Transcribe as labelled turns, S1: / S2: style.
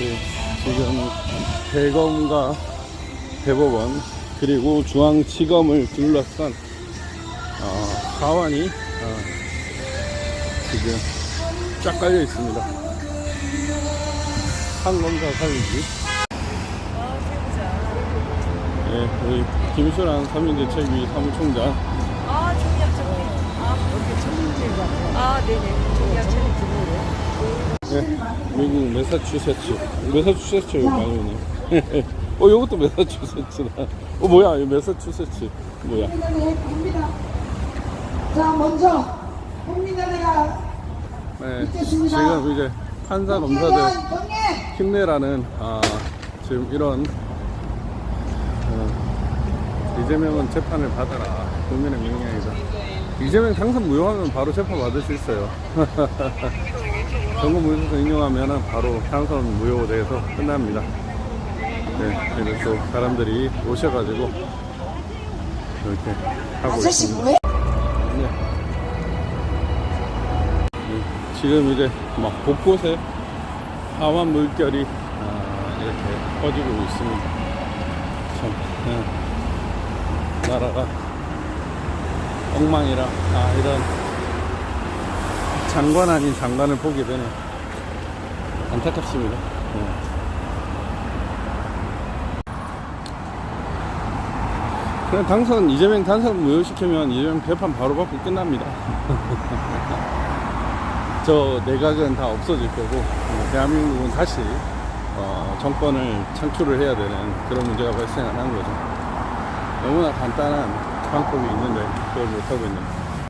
S1: 예, 지금 대검과 대법원 그리고 중앙지검을 둘러싼 어, 사원이 어, 지금 쫙 깔려 있습니다. 한 검사 살리기. 예, 우리 김수란 서민대책위 사무총장
S2: 아, 종이학생. 아, 여기 청문회가. 아, 네네. 종이학생.
S1: 예, 미국 매사추세츠. 매사추세츠 많이 오네. 어, 요것도 매사추세츠다. 어, 뭐야, 이 매사추세츠. 뭐야.
S3: 자, 먼저 국민의힘가
S1: 네, 지금 이제 판사 검사들 힘내라는, 아, 지금 이런, 어, 이재명은 재판을 받아라. 국민의 명령이다. 이재명 당선 무효하면 바로 재판 받을 수 있어요. 정부 무효서 인용하면 바로 당선 무효 돼서 끝납니다. 네, 그래서 또 사람들이 오셔가지고 이렇게 하고
S3: 아저씨
S1: 있습니다. 네. 네, 지금 이제 막 곳곳에 화만 물결이 아, 이렇게 퍼지고 있습니다. 참, 네. 나라가 엉망이라 아, 이런 장관 아닌 장관을 보게 되네. 안타깝습니다. 네. 그냥 당선 이재명 당선 무효시키면 이재명 재판 바로 받고 끝납니다. 저 내각은 다 없어질 거고 어, 대한민국은 다시 어, 정권을 창출을 해야 되는 그런 문제가 발생하는 거죠. 너무나 간단한 방법이 있는데 그걸 못하고 있는.